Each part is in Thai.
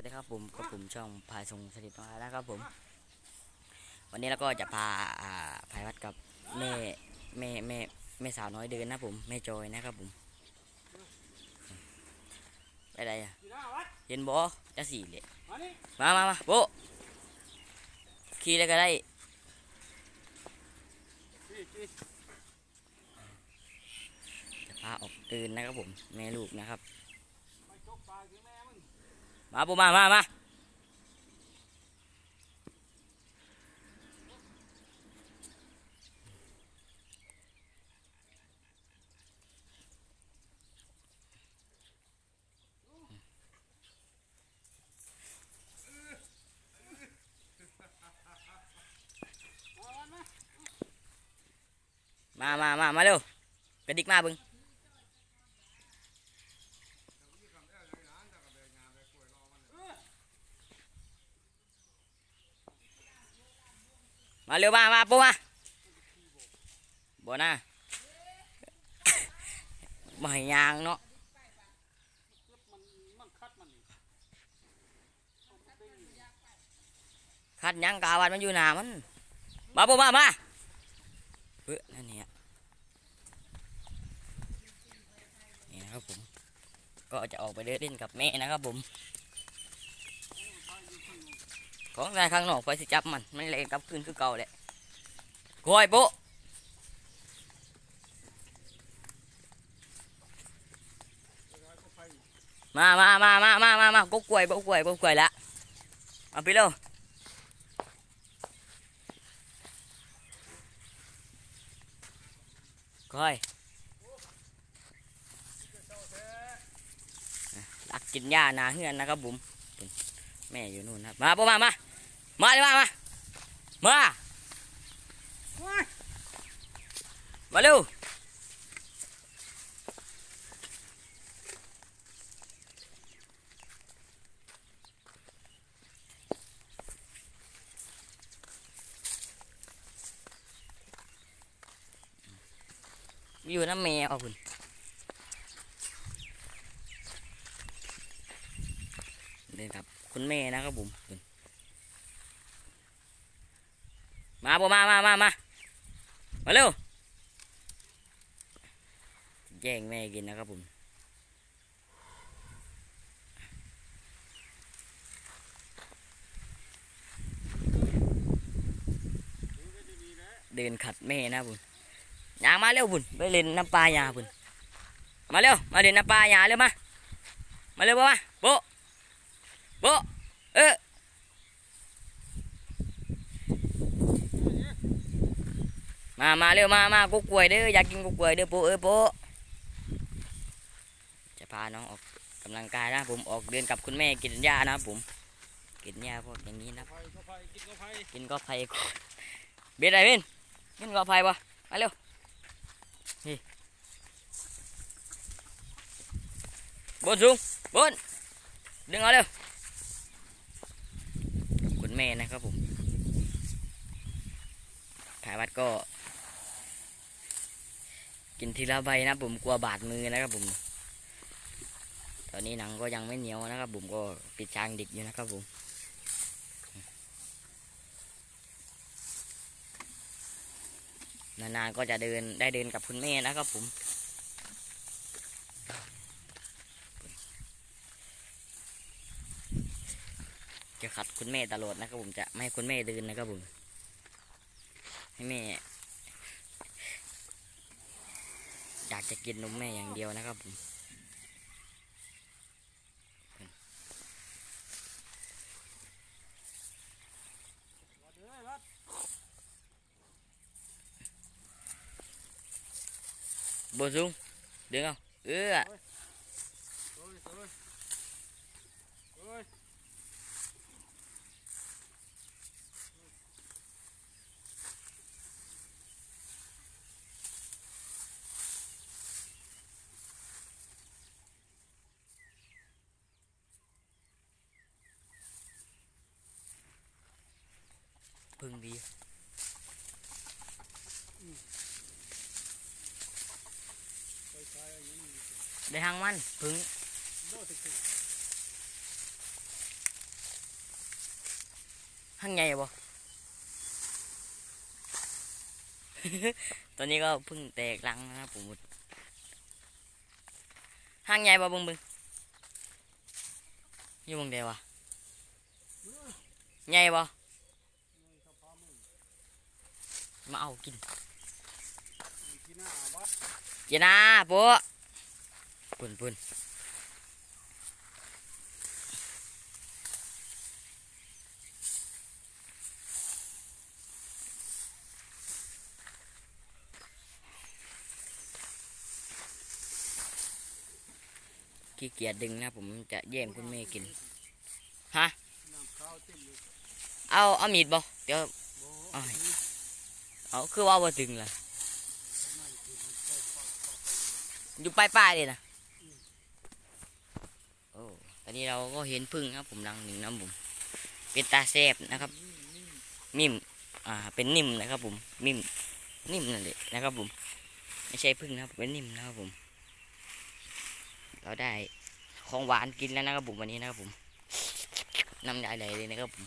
วัสดีครับผมกับผมช่องพายทรงสถิตมานะครับผม วันนี้เราก็จะพาอ่าพายวัดกับแม่แม่แม่แม่สาวน้อยเดินนะผมแม่จอยนะครับผมไปไหนอะเห็นบอจะสี่เลยมามามาโบขี่ได้ก็ได้จะพาออกเดินนะครับผมแม่ลูกนะครับ มาปูมามามามามามามาเร็วกระดิกมาเบึง มาเร็วมามาปูมาบ่นะบ่ยางเนาะคัดยังกาวันมันอยู่หนามัน มาปูมามาเฮ้ยนั่นเนี่ยนี่นะครับผม ก็จะออกไปเดินเล่นกับแม่นะครับผม ของนายข้างนอกไปสิจับมัน มันเลยกลับคืนคือเก่าแหละกอยโปะมามามามามามามากุ๊กกล้วยกุ๊กกล้วยกุ๊กกล้วยละเอาไปเร็วก้อยรักกินหญ้านาเฮือนนะครับผมแม่อยู่นู่นครับ มาปะมามา มาเลยมามามา มาเร็วอยู่น้ำแมวคุณเดินครับ คุณแม่นะครับผมคุณ มาปะมามามามามาเร็วแย่งแม่กินนะครับผมเดินขัดแม่นะบุญยางมาเร็วบุญไปเล่นน้ำปลายาบุญมาเร็ว มาเล่นน้ำปลายาเร็วมา มาเร็วมาโบโบเออ มามาเร็วมามากุ๊กกล้วยเด้ออยากกินกุ๊กกล้วยเด้อโปเออโปจะพาน้องออกกำลังกายนะผมออกเดินกับคุณแม่กินหญ้านะผม กินหญ้าพวกอย่างนี้นะกินกินก็ไผ่เบียดอะไรเบียนกินก็ไผ่ปะมาเร็วนี่บนสูงบนดึงเอาเร็วคุณแม่นะครับผมขายวัดก็ กินทีละใบนะผมกลัวบาดมือนะครับผมตอนนี้หนังก็ยังไม่เหนียวนะครับผมก็ปิดชางดิกอยู่นะครับผมนานๆก็จะเดินได้เดินกับคุณแม่นะครับผมจะขัดคุณแม่ตลอดนะครับผมจะไม่ให้คุณแม่เดินนะครับผมให้แม่ อยากจะกินนมแม่อย่างเดียวนะครับผมโบ้ยวัดบนสูงดึงเอาเออโอ้ยโอ้ยโอ้ย พึ่งดีไฟไฟอันนี้ได้หางมันพึ่งโดดถึงข้างในบ่ตอนนี้ก็เพิ่งแตกรังนะครับผมห้างใหญ่บ่เบึงเบึงอยู่เมึงเดียววะใหญ่บ่ มาเอากินกินหน้าวัดกินนะปุ๊ปุ่นปุ่นขี้เกียจดึงนะผมจะแย่งคุณแม่กิน ฮะน้ำข้าวเต็มเลยเอา เอามีดบ่เดี๋ยวโบ เอาคือว่าบ่ดึงล่ะอยู่ปลายปลายๆเลยนะโอ้ตอนนี้เราก็เห็นพึ่งครับ ผมรังหนึ่งน้ำผมเป็นตาแซบนะครับ นิ่มอ่า เป็นนิ่มนะครับ ผมนิ่มนิ่มนั่นแหละนะครับ ผม ไม่ใช่พึ่งนะครับเป็นนิ่มนะครับผม เราได้ของหวานกินแล้วนะครับผมวันนี้นะครับผมน้ำลายไหลเลยนะครับผม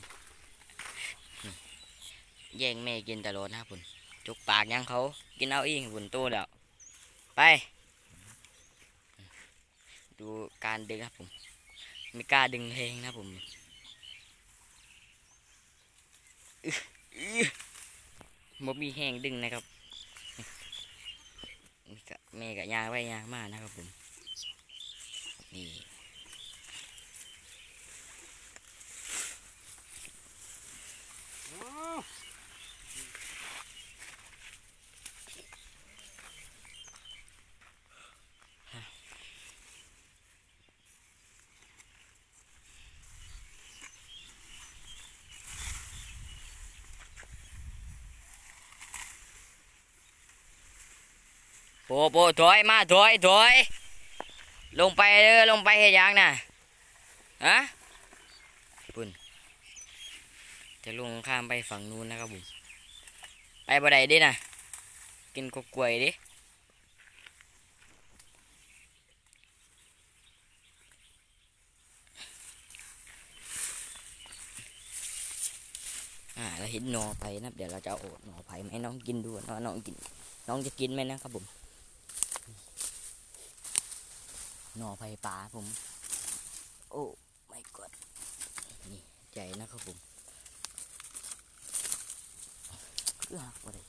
แย่งแม่กินตลอดนะครับผมจุกปากยังเขา กินเอาเองบุญโตแล้ว ไป ดูการดึงครับผมไม่กล้าดึงเองนะผมอึ๊ะอึ๊ะบ่มีแห้งดึงนะครับแม่กับยางไว้ยางมานะครับผมนี่ โปโปถอยมาถอยถอยลงไปเด้อลงไปเฮ็ดหยังน่ะฮะปุ่นจะลงข้ามไปฝั่งนู้นนะครับผมไปบ่ได้ดิน่ะกินกกล้วยดิอ่าเราเห็นหนอไผ่นะเดี๋ยวเราจะเอาหนอไผ่ให้น้องกินดูน้องกิน น้องจะกินไหมนะครับผม หน่อไผ่ป่าผม โอ้ไม่กดนี่ใจนะครับผมเอื้อหักบ่ได้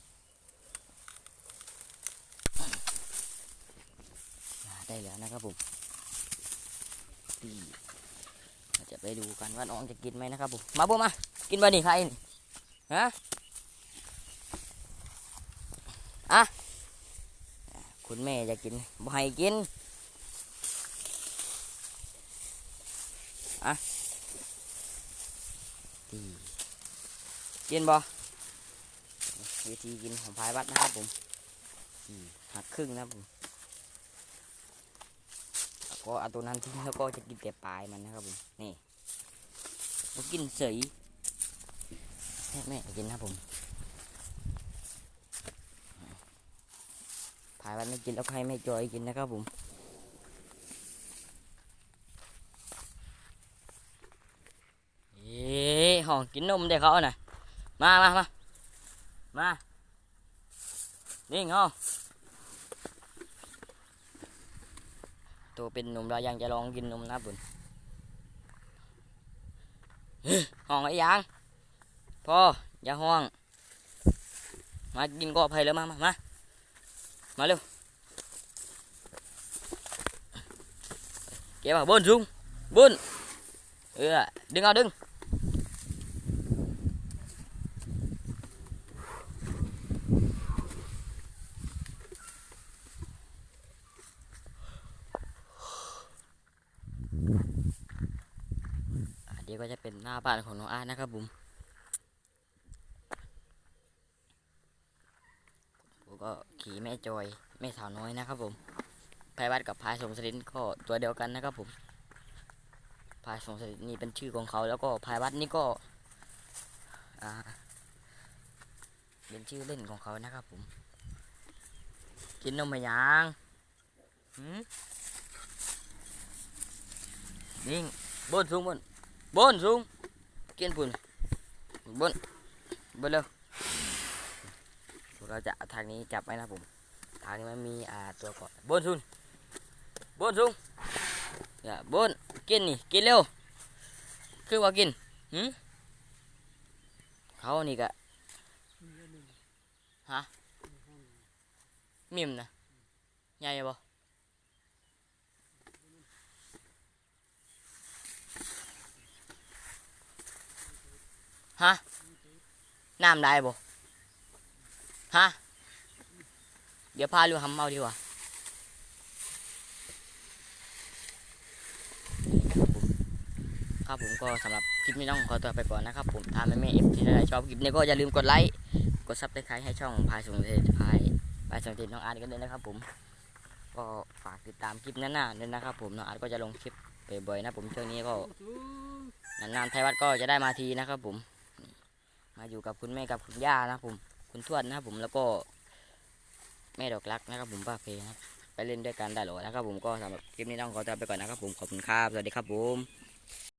อ่าได้แล้วนะครับผมนี่เราจะไปดูกันว่าน้องจะกินไหมนะครับผมมาบุมา กินบ่นี่ใครนี่ฮะอะคุณแม่จะกินบ่ให้กิน อะดี กินบ่วิธีกินของพายวัดนะครับผมหักครึ่งนะครับผมแล้วก็เอาตัวนั้นทิ้งแล้วก็จะกินแต่ปลายมันนะครับผมนี่บ่กินเสยแม่กินนะผมพายวันไม่กินแล้วให้แม่จอยกินนะครับผมเอ๊ะห้องกินนมเด็กเขาน่ะ มามามามานี่งอตัวเป็นหนุ่มเรายังจะลองกินนมนะบุญห้องไอ้ยังพ่ออย่าห้อง มากินก็ภัยแล้วมามามามาเร็วเก็บมาบน xuống bôn ừ, đừng ao đừng à, เดี๋ย วก็จะเป็นหน้าบ้านของน้องอาร์ตนะครับผมผมก็ขี่แม่จอยแม่สาวน้อยนะครับผมพายวัดกับพายสงสรินก็ตัวเดียวกันนะครับผมพายสงสรินนี่เป็นชื่อของเขา แล้วก็พายวัดนี่ก็อ่าเป็นชื่อเล่นของเขานะครับผม กินนมไหมยังหืมนิ่งบนสูงบน บนสูงกินปุ่นบนบนเร็วเราจะทางนี้จับไว้นะผมทางนี้มันมีอ่าตัวเกาะบนซุนบนซุงอย่าบนกินนี่กินเร็วคือว่ากินหืมเขานี่กะฮะมิมนะใหญ่บ่ ฮะน้ำได้บ่ฮะเดี๋ยวพาลูกทำเอาดีกว่าครับผมก็สำหรับคลิปนี้ต้องขอตัวไปก่อนนะครับผมถ้าไม่ไม่เอฟที่ใดชอบคลิปนี้ก็อย่าลืมกดไลค์กดซับสไครต์ให้ช่องพายสงเทศพายพายสงเทศน้องอาร์ตกันด้วยนะครับผมก็ฝากติดตามคลิปหน้าๆด้วยนะครับผมน้องอาร์ตก็จะลงคลิปบ่อยๆนะผมช่วงนี้ก็นานๆไทยวัดก็จะได้มาทีนะครับผม มาอยู่กับคุณแม่กับคุณย่านะครับผมคุณทวดนะครับผมแล้วก็แม่ดอกรักนะครับผมป้าเพนะไปเล่นด้วยกันได้เหรอนะครับผมก็สำหรับคลิปนี้ต้องขอตัวไปก่อนนะครับผมขอบคุณครับสวัสดีครับผม